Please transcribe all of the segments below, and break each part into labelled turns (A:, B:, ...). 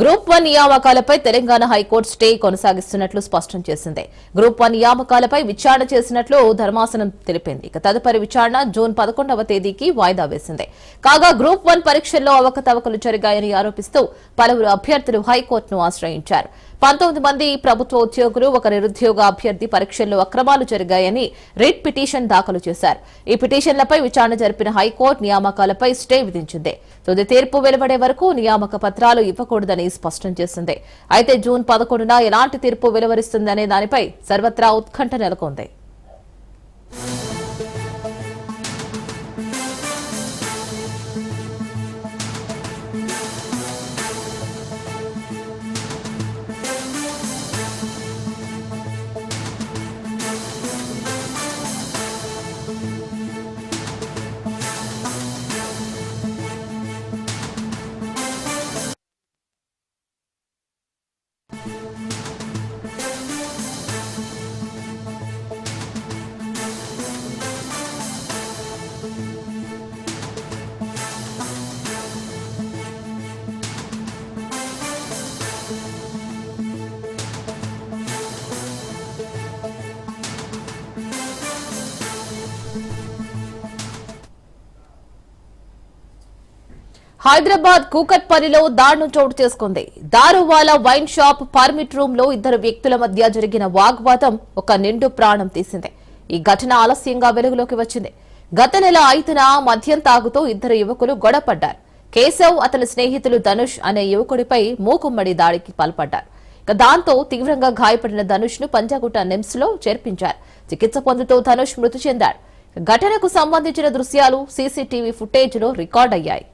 A: Group one నియామకాలపై Telangana high court stay కొనసాగిస్తున్నట్లు స్పష్టం చేసింది. గ్రూప్ వన్ నియామకాలపై విచారణ చేసినట్లు ధర్మాసనం తెలిపింది. ఇక తదుపరి విచారణ జూన్ పదకొండవ తేదీకి వాయిదా వేసింది. కాగా గ్రూప్ వన్ పరీక్షల్లో అవకతవకలు జరిగాయని ఆరోపిస్తూ పలువురు అభ్యర్థులు హైకోర్టును ఆశ్రయించారు. పంతొమ్మిది మంది ప్రభుత్వ ఉద్యోగులు ఒక నిరుద్యోగ అభ్యర్థి పరీక్షల్లో అక్రమాలు జరిగాయని రిట్ పిటిషన్ దాఖలు చేశారు. ఈ పిటిషన్లపై విచారణ జరిపిన హైకోర్టు నియామకాలపై స్టే విధించింది. తుది తీర్పు వెలువడే వరకు నియామక పత్రాలు ఇవ్వకూడదని స్పష్టం చేసింది. అయితే జూన్ పదకొండున ఎలాంటి తీర్పు వెలువరిస్తుందనే దానిపై సర్వత్రా ఉత్కంఠ నెలకొంది. హైదరాబాద్ కూకట్పల్లిలో దారుణం చోటు చేసుకుంది. దారువాలా వైన్ షాప్ పర్మిట్ రూమ్లో ఇద్దరు వ్యక్తుల మధ్య జరిగిన వాగ్వాదం ఒక నిండు ప్రాణం తీసింది. ఈ ఘటన ఆలస్యంగా వెలుగులోకి వచ్చింది. గత నెల ఐదున మద్యం తాగుతూ ఇద్దరు యువకులు గొడవపడ్డారు. కేశవ్ అతని స్నేహితులు ధనుష్ అనే యువకుడిపై మూకుమ్మడి దాడికి పాల్పడ్డారు. ఇక దాంతో తీవ్రంగా గాయపడిన ధనుష్ను పంజాగుట్ట నిమ్స్లో చేర్పించారు. చికిత్స పొందుతూ ధనుష్ మృతి చెందాడు. ఘటనకు సంబంధించిన దృశ్యాలు సీసీటీవీ ఫుటేజ్లో రికార్డ్ అయ్యాయి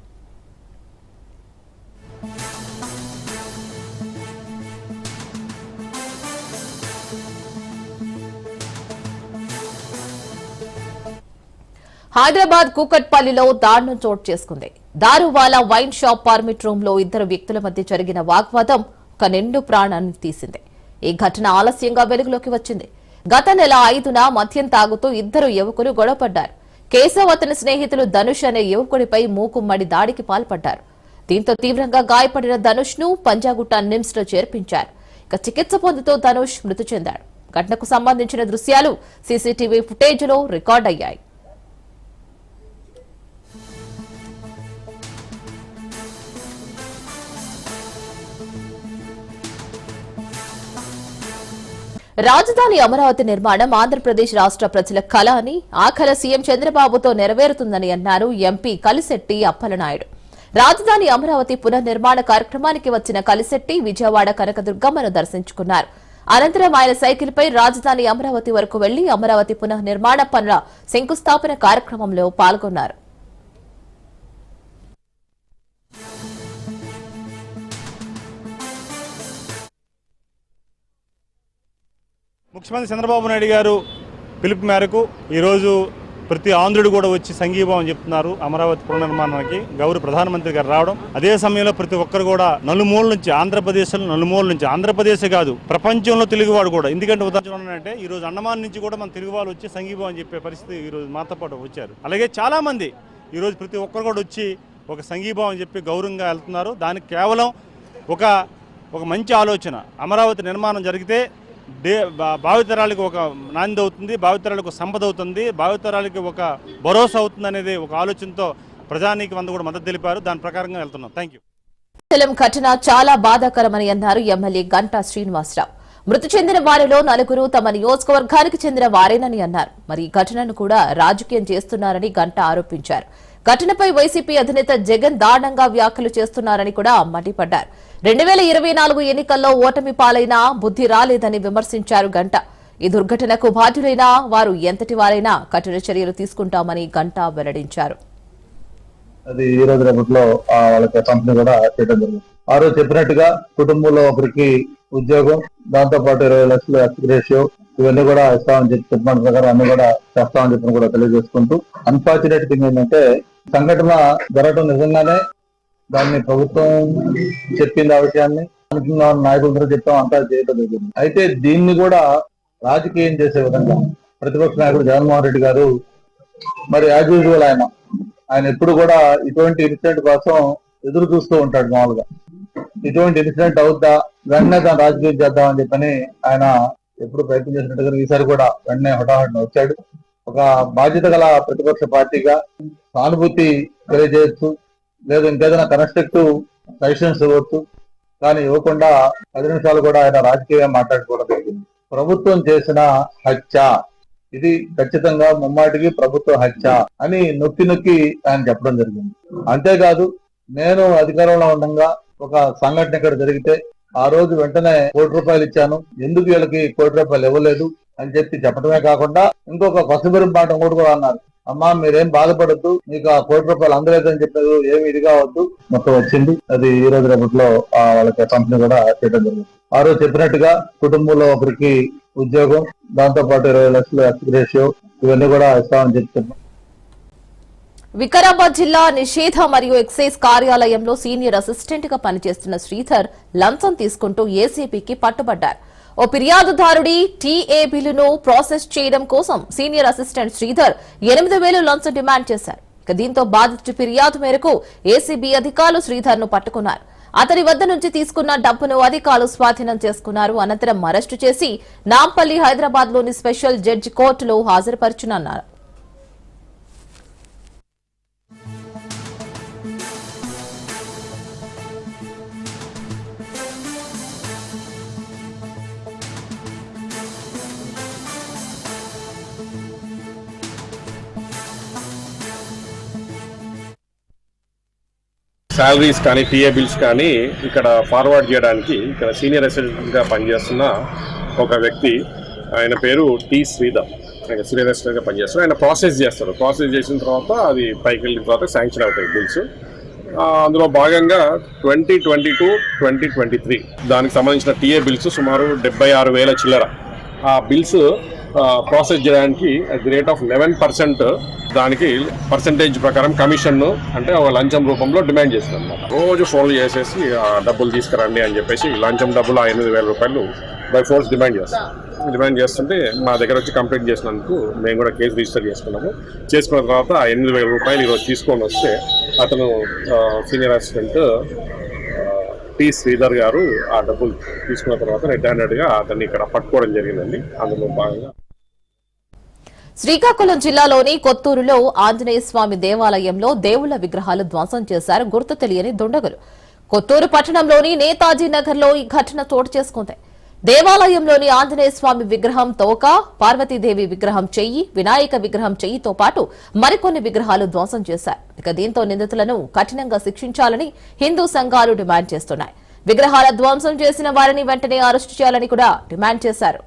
A: హైదరాబాద్ కూకట్పల్లిలో దారుణం చోటు చేసుకుంది. దారువాలా వైన్ షాప్ పర్మిట్ రూమ్లో ఇద్దరు వ్యక్తుల మధ్య జరిగిన వాగ్వాదం ఒక నిండు ప్రాణాన్ని తీసింది. ఈ ఘటన ఆలస్యంగా వెలుగులోకి వచ్చింది. గత నెల ఐదున మద్యం తాగుతూ ఇద్దరు యువకులు గొడవపడ్డారు. కేశవ్ అతని స్నేహితులు ధనుష్ అనే యువకుడిపై మూకుమ్మడి దాడికి పాల్పడ్డారు. దీంతో తీవ్రంగా గాయపడిన ధనుష్ను పంజాగుట్ట నిమ్స్లో చేర్పించారు. ఇక చికిత్స పొందుతూ ధనుష్ మృతి చెందాడు. ఘటనకు సంబంధించిన దృశ్యాలు సీసీటీవీ ఫుటేజ్లో రికార్డ్ అయ్యాయి రాజధాని అమరావతి నిర్మాణం ఆంధ్రప్రదేశ్ రాష్ట్ర ప్రజల కళ అని ఆ కళ సీఎం చంద్రబాబుతో నెరవేరుతుందని అన్నారు ఎంపీ కలిశెట్టి అప్పలనాయుడు. రాజధాని అమరావతి పునర్నిర్మాణ కార్యక్రమానికి వచ్చిన కలిశెట్టి విజయవాడ కనకదుర్గమ్మను దర్శించుకున్నారు. అనంతరం ఆయన సైకిల్ పై రాజధాని అమరావతి వరకు వెళ్ళి అమరావతి పునర్నిర్మాణ పనుల శంకుస్థాపన కార్యక్రమంలో పాల్గొన్నారు.
B: ముఖ్యమంత్రి చంద్రబాబు నాయుడు గారు పిలుపు మేరకు ఈరోజు ప్రతి ఆంధ్రుడు కూడా వచ్చి సంఘీభావం చెప్తున్నారు అమరావతి పునర్నిర్మాణానికి. గౌరవ ప్రధానమంత్రి గారు రావడం. అదే సమయంలో ప్రతి ఒక్కరు కూడా నలుమూల నుంచి ఆంధ్రప్రదేశ్లో నలుమూల నుంచి ఆంధ్రప్రదేశ్ కాదు ప్రపంచంలో తెలుగువాడు కూడా. ఎందుకంటే ఉదాహరణ అంటే ఈ రోజు అండమాన్ నుంచి కూడా మన తెలుగు వాళ్ళు వచ్చి సంఘీభావం చెప్పే పరిస్థితి ఈ రోజు మాతో పాటు వచ్చారు. అలాగే చాలా మంది ఈ రోజు ప్రతి ఒక్కరు కూడా వచ్చి ఒక సంఘీభావం చెప్పి గౌరవంగా వెళ్తున్నారు. దానికి కేవలం ఒక ఒక మంచి ఆలోచన. అమరావతి నిర్మాణం జరిగితే డే భావితరాలకి భావితరాలకు ఒక నాంది అవుతుంది భావితరాలకు సంపద అవుతుంది భావితరాలకి ఒక భరోసా అవుతుంది అనేది ఒక ఆలోచనతో ప్రజానీకి వంద కూడా మద్దతు తెలిపారు. దాని ప్రకారంగా వెళ్తున్నాం. థ్యాంక్ యూ
A: స్థలం ఘటన చాలా బాధాకరమని అన్నారు ఎమ్మెల్యే గంటా శ్రీనివాసరావు. మృతి చెందిన వారిలో నలుగురు తమ నియోజకవర్గానికి చెందిన వారేనని అన్నారు. మరి ఈ ఘటనను కూడా రాజకీయం చేస్తున్నారని గంట ఆరోపించారు. ఘటనపై వైసీపీ అధినేత జగన్ దారుణంగా వ్యాఖ్యలు చేస్తున్నారని కూడా మండిపడ్డారు. రెండు వేల ఇరవై నాలుగు ఎన్నికల్లో ఓటమి పాలైనా బుద్ధి రాలేదని విమర్శించారు గంట. ఈ దుర్ఘటనకు బాధ్యులైన వారు ఎంతటి వారైనా కఠిన చర్యలు తీసుకుంటామని గంటా వెల్లడించారు.
C: అది ఈ రోజు రేపట్లో ఆ వాళ్ళకి కంపెనీ కూడా చేయడం జరిగింది. ఆ రోజు చెప్పినట్టుగా కుటుంబంలో ఒకరికి ఉద్యోగం దాంతో పాటు ఇరవై లక్షలు రేషియో ఇవన్నీ కూడా ఇస్తామని చెప్పి చెప్పిన ప్రకారం అన్ని కూడా చేస్తామని చెప్పి కూడా తెలియజేసుకుంటూ అన్ఫార్చునేట్ థింగ్ ఏంటంటే సంఘటన జరగడం నిజంగానే దాన్ని ప్రభుత్వం చెప్పింది ఆ విషయాన్ని అనుకున్న నాయకులందరూ చెప్తాం అంతా చేయటం జరిగింది. అయితే దీన్ని కూడా రాజకీయం చేసే విధంగా ప్రతిపక్ష నాయకుడు జగన్మోహన్ రెడ్డి గారు మరి యాజ్ యూజువల్ ఆయన ఆయన ఎప్పుడు కూడా ఇటువంటి ఇన్సిడెంట్ కోసం ఎదురు చూస్తూ ఉంటాడు మామూలుగా. ఇటువంటి ఇన్సిడెంట్ అవుద్దా? వెంటనే తను రాజకీయం చేద్దామని చెప్పని ఆయన ఎప్పుడు ప్రయత్నం చేసినట్టుగా ఈసారి కూడా వెంటనే హుటాహుటిన వచ్చాడు. ఒక బాధ్యత గల ప్రతిపక్ష పార్టీగా సానుభూతి తెలియజేయచ్చు లేదు ఇంకేదైనా కన్స్ట్రక్టివ్ సజెషన్స్ ఇవ్వచ్చు కానీ ఇవ్వకుండా పది నిమిషాలు కూడా ఆయన రాజకీయంగా మాట్లాడుకోవడం జరిగింది. ప్రభుత్వం చేసిన హత్య ఇది ఖచ్చితంగా ముమ్మాటికి ప్రభుత్వ హత్య అని నొక్కి నొక్కి ఆయన చెప్పడం జరిగింది. అంతేకాదు నేను అధికారంలో ఉండగా ఒక సంఘటన ఇక్కడ జరిగితే ఆ రోజు వెంటనే కోటి రూపాయలు ఇచ్చాను. ఎందుకు వీళ్ళకి కోటి రూపాయలు ఇవ్వలేదు అని చెప్పి చెప్పడమే కాకుండా ఇంకొక కొసబెరుం మాట కూడా కూడా అన్నారు. అమ్మా మీరేం బాధపడద్దు. మీకు ఆ కోటి రూపాయలు అందలేదని చెప్పారు ఏమి ఇది కావద్దు. మొత్తం వచ్చింది. అది ఈ రోజు రేపట్లో వాళ్ళకి పంపిణీ కూడా చేయడం జరిగింది. ఆ రోజు చెప్పినట్టుగా కుటుంబంలో ఒకరికి ఉద్యోగం దాంతో పాటు ఇరవై లక్షలు ఎక్స్గ్రేషియో ఇవన్నీ కూడా ఇస్తామని చెప్తున్నాం
A: వికారాబాద్ జిల్లా నిషేధ మరియు ఎక్సైజ్ కార్యాలయంలో సీనియర్ అసిస్టెంట్గా పనిచేస్తున్న శ్రీధర్ లంచం తీసుకుంటూ ఏసీపీకి పట్టుబడ్డారు. ఓ ఫిర్యాదుదారుడి టీఏ బిల్లును ప్రాసెస్ చేయడం కోసం సీనియర్ అసిస్టెంట్ శ్రీధర్ ఎనిమిది వేలు లంచం డిమాండ్ చేశారు. ఇక దీంతో బాధితుడి ఫిర్యాదు మేరకు ఏసీబీ అధికారులు శ్రీధర్ను పట్టుకున్నారు. అతని వద్ద నుంచి తీసుకున్న డబ్బును అధికారులు స్వాధీనం చేసుకున్నారు. అనంతరం అరెస్టు చేసి నాంపల్లి హైదరాబాద్లోని స్పెషల్ జడ్జి కోర్టులో హాజరుపరచునన్నారు.
D: శాలరీస్ కానీ టీఏ బిల్స్ కానీ ఇక్కడ ఫార్వర్డ్ చేయడానికి ఇక్కడ సీనియర్ అసిస్టెంట్గా పనిచేస్తున్న ఒక వ్యక్తి. ఆయన పేరు టి శ్రీధర్. ఆయన సీనియర్ అసిస్టెంట్గా పనిచేస్తారు ఆయన ప్రాసెస్ చేస్తారు. ప్రాసెస్ చేసిన తర్వాత అది పైకి వెళ్ళిన తర్వాత శాంక్షన్ అవుతాయి బిల్స్ అందులో భాగంగా twenty twenty two twenty twenty three దానికి సంబంధించిన టీఏ బిల్స్ సుమారు డెబ్బై ఆరు వేల చిల్లర. ఆ బిల్స్ ప్రాసెస్ చేయడానికి at the rate of eleven percent దానికి పర్సంటేజ్ ప్రకారం కమిషన్ అంటే ఒక లంచం రూపంలో డిమాండ్ చేస్తుంది అనమాట రోజు ఫోన్లు చేసేసి ఆ డబ్బులు తీసుకురండి అని చెప్పేసి లంచం డబ్బులు ఆ ఎనిమిది వేల రూపాయలు బై ఫోర్స్ డిమాండ్ చేస్తాం. డిమాండ్ చేస్తుంటే మా దగ్గర వచ్చి కంప్లైంట్ చేసినందుకు మేము కూడా కేసు రిజిస్టర్ చేసుకున్నాము. చేసుకున్న తర్వాత ఆ ఎనిమిది వేల రూపాయలు ఈరోజు తీసుకొని వస్తే అతను సీనియర్ అసిస్టెంట్ టి శ్రీధర్ గారు ఆ డబ్బులు తీసుకున్న తర్వాత రెడ్ హ్యాండెడ్గా అతన్ని ఇక్కడ పట్టుకోవడం జరిగిందండి. అందులో భాగంగా
A: శ్రీకాకుళం జిల్లాలోని కొత్తూరులో ఆంజనేయ స్వామి దేవాలయంలో దేవుళ్ళ విగ్రహాలు ధ్వంసం చేశారు. గుర్తు తెలియని దుండగులు. కొత్తూరు పట్టణంలోని నేతాజీ నగర్లో ఈ ఘటన చోటు చేసుకుంది. దేవాలయంలోని ఆంజనేయ స్వామి విగ్రహం తోక పార్వతీదేవి విగ్రహం చెయ్యి వినాయక విగ్రహం చెయ్యితో పాటు మరికొన్ని విగ్రహాలు ధ్వంసం చేశారు. ఇక దీంతో నిందితులను కఠినంగా శిక్షించాలని హిందూ సంఘాలు డిమాండ్ చేస్తున్నాయి. విగ్రహాల ధ్వంసం చేసిన వారిని వెంటనే అరెస్టు చేయాలని కూడా డిమాండ్ చేశారు.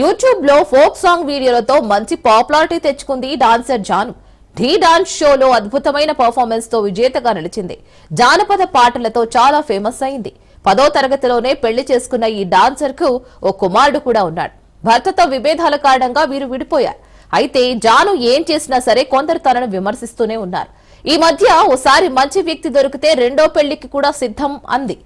A: యూట్యూబ్లో ఫోక్ సాంగ్ వీడియోలతో మంచి పాపులారిటీ తెచ్చుకుంది డాన్సర్ జాను. ఢీ డాన్స్ షోలో అద్భుతమైన పర్ఫార్మెన్స్తో విజేతగా నిలిచింది. జానపద పాటలతో చాలా ఫేమస్ అయింది. పదో తరగతిలోనే పెళ్ళి చేసుకున్న ఈ డాన్సర్కు ఓ కుమారుడు కూడా ఉన్నాడు. భర్తతో విభేదాల కారణంగా వీరు విడిపోయారు. అయితే జాను ఏం చేసినా సరే కొందరు తనను విమర్శిస్తూనే ఉన్నారు. ఈ మధ్య ఓసారి మంచి వ్యక్తి దొరికితే రెండో పెళ్ళికి కూడా సిద్ధం అంది.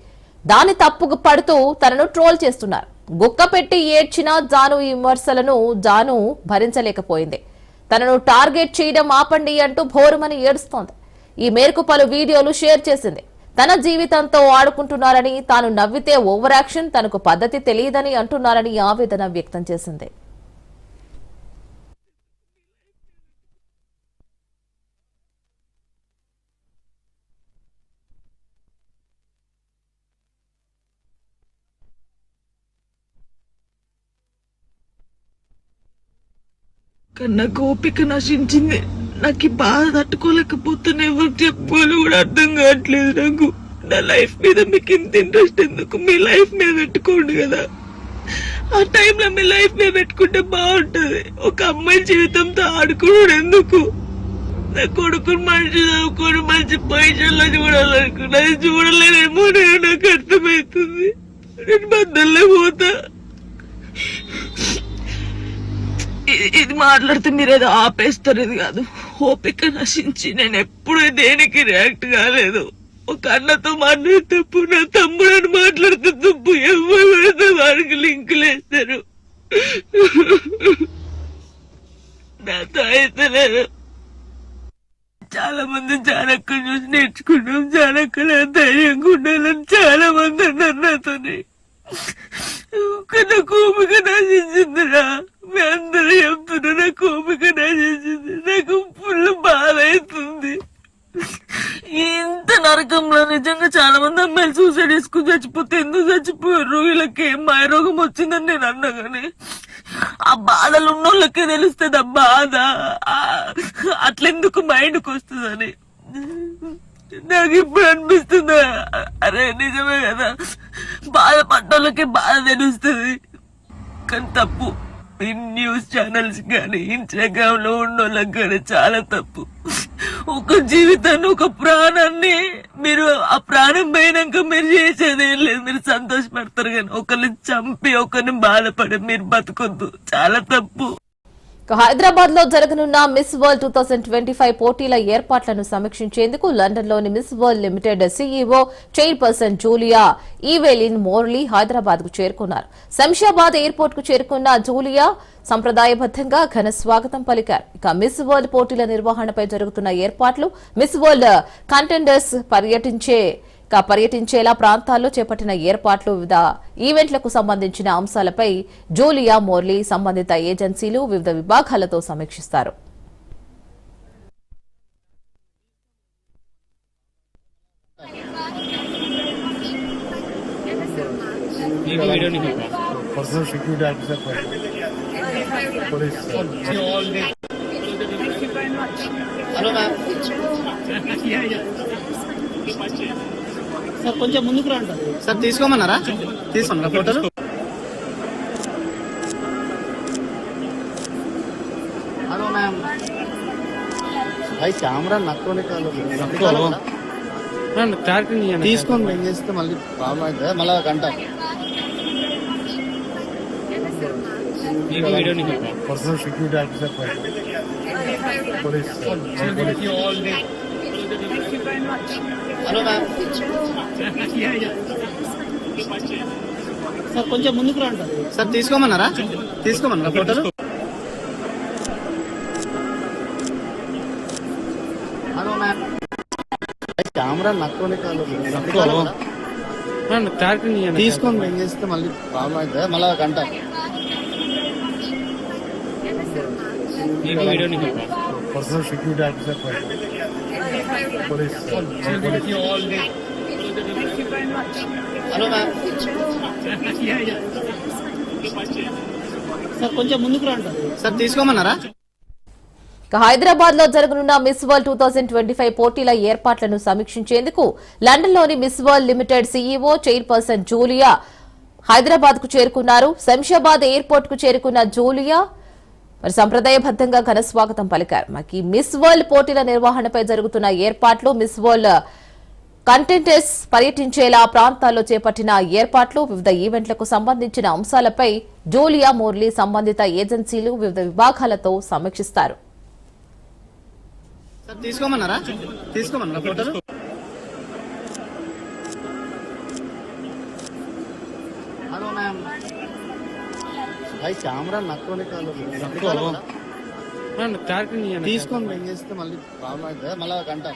A: దాని తప్పు పడుతూ తనను ట్రోల్ చేస్తున్నారు. గుక్క పెట్టి ఏడ్చిన జాను ఈ విమర్శలను జాను భరించలేకపోయింది. తనను టార్గెట్ చేయడం ఆపండి అంటూ భోరుమని ఏడుస్తోంది. ఈ మేరకు పలు వీడియోలు షేర్ చేసింది. తన జీవితంతో ఆడుకుంటున్నారని తాను నవ్వితే ఓవర్ యాక్షన్ తనకు పద్ధతి తెలియదని అంటున్నారని ఆవేదన వ్యక్తం చేసింది.
E: కన్నా గోపిక నశించింది. నాకు ఈ బాధ తట్టుకోలేకపోతున్నా ఎవరు చెప్పుకోవాలి కూడా అర్థం కావట్లేదు నాకు. నా లైఫ్ మీద మీకు ఇంత ఇంట్రెస్ట్ ఎందుకు? మీ లైఫ్ మీద పెట్టుకోండి కదా. ఆ టైంలో మీ లైఫ్ మీద పెట్టుకుంటే బాగుంటది. ఒక అమ్మాయి జీవితంతో ఆడుకోవడం ఎందుకు? నా కొడుకుని మంచి చదువుకోడు మంచి పొజిషన్లో చూడాలనుకున్నా. చూడలేనేమో నేను నాకు అర్థమవుతుంది. నేను బద్దల్లే పోతా. ఇది- మాట్లాడితే మీరు ఏదో ఆపేస్తారు కాదు. ఓపిక నశించి నేను ఎప్పుడు దేనికి రియాక్ట్ కాలేదు. ఒక అన్నతో మాట్లాడే తప్పు నా తమ్ముడు అని మాట్లాడితే తప్పు ఎవరు వాడికి లింకులు వేస్తారు నాతో అయితే లేదు చాలా మంది జానక్క చూసి నేర్చుకున్నాం. జానక్కల ధైర్యంగా ఉండాలని చాలా మంది అన్నారు నాతోని. కానీ నా కోపిక నశించిందిరా. మీ అందరూ చెప్తున్నా నా కోపిక చేసింది నాకు ఫుల్ బాధ అవుతుంది ఇంత నరకంలో నిజంగా చాలా మంది అమ్మాయిలు సూసైడ్ చేసుకుని చచ్చిపోతే ఎందుకు చచ్చిపోయారు? వీళ్ళకి ఏం మాయరోగం వచ్చిందని నేను అన్నా కానీ ఆ బాధలు ఉన్న వాళ్ళకే తెలుస్తుంది ఆ బాధ. అట్లెందుకు మైండ్కి వస్తుందని. నాకు ఇప్పుడు అనిపిస్తుంది. అరే నిజమే కదా. బాధ బాధపడ్డోళ్ళకే బాధ తెలుస్తుంది. కానీ తప్పు. న్యూస్ ఛానల్స్ కానీ ఇన్స్టాగ్రామ్లో ఉన్నోళ్ళకి కానీ చాలా తప్పు. ఒక జీవితాన్ని ఒక ప్రాణాన్ని మీరు ఆ ప్రాణం పోయినాక మీరు చేసేది ఏం లేదు. మీరు సంతోషపడతారు కానీ ఒకరిని చంపి ఒకరిని బాధపడి మీరు బతకొద్దు. చాలా తప్పు.
A: హైదరాబాద్లో జరగనున్న Miss World two thousand twenty five పోటీల ఏర్పాట్లను సమీక్షించేందుకు లండన్లోని Miss World Limited CEO chairperson Julia Evelyn Morley హైదరాబాద్కు చేరుకున్నారు. శంషాబాద్ ఎయిర్పోర్ట్కు చేరుకున్న జూలియా సంప్రదాయబద్దంగా ఘన స్వాగతం పలికారు. ఇక మిస్ వరల్డ్ పోటీల నిర్వహణపై జరుగుతున్న ఏర్పాట్లు మిస్ వరల్డ్ కంటెండర్స్ పర్యటించే పర్యటించేలా ప్రాంతాల్లో చేపట్టిన ఏర్పాట్లు వివిధ ఈవెంట్లకు సంబంధించిన అంశాలపై జూలియా మోర్లీ సంబంధిత ఏజెన్సీలు వివిధ విభాగాలతో సమీక్షిస్తారు.
F: Hello, ma'am.
G: yeah, yeah. Sir కొంచెం ముందుకు రండి. సార్ తీసుకోమన్నారా? తీసుకోమన్నారా ఫోటోలు? Hello ma'am. भाई కెమెరా నక్కునే కాదు. తీసుకోండి ఏం చేస్తే మళ్ళీ ప్రాబ్లం అవుతుంది. మళ్ళీ గంట.
F: Thank you very much.
G: Hello ma'am sir కొంచెం ముందుకు రండి. సార్ తీసుకోమన్నారా? తీసుకోమన్నారా ఫోటోలు? హలో మ్యామ్ కెమెరా నక్కువనే కాదు. తీసుకోండి ఏం చేస్తే మళ్ళీ ప్రాబ్లం అవుతుంది? మళ్ళీ గంట. Personal security
A: officer police. హైదరాబాద్లో జరగనున్న Miss World two thousand twenty five పోటీల ఏర్పాట్లను సమీక్షించేందుకు లండన్లోని Miss World Limited CEO chairperson Julia హైదరాబాద్కు చేరుకున్నారు శంషాబాద్ ఎయిర్పోర్ట్కు చేరుకున్న జూలియా మరి సంప్రదాయబద్దంగా ఘన స్వాగతం పలికారు. మాకి మిస్ వరల్డ్ పోటీల నిర్వహణపై జరుగుతున్న ఏర్పాట్లు మిస్ వరల్డ్ కంటెంటర్స్ పర్యటించేలా ప్రాంతాల్లో చేపట్టిన ఏర్పాట్లు వివిధ ఈవెంట్లకు సంబంధించిన అంశాలపై జూలియా మోర్లీ సంబంధిత ఏజెన్సీలు వివిధ విభాగాలతో సమీక్షిస్తారు.
G: తీసుకోమన్నారా? తీసుకోమన్నారా? భాయ్ కెమెరా నక్కునే కాదు. తీసుకోండి ఏం చేస్తే మళ్ళీ ప్రాబ్లం అవుతుంది మళ్ళీ గంట.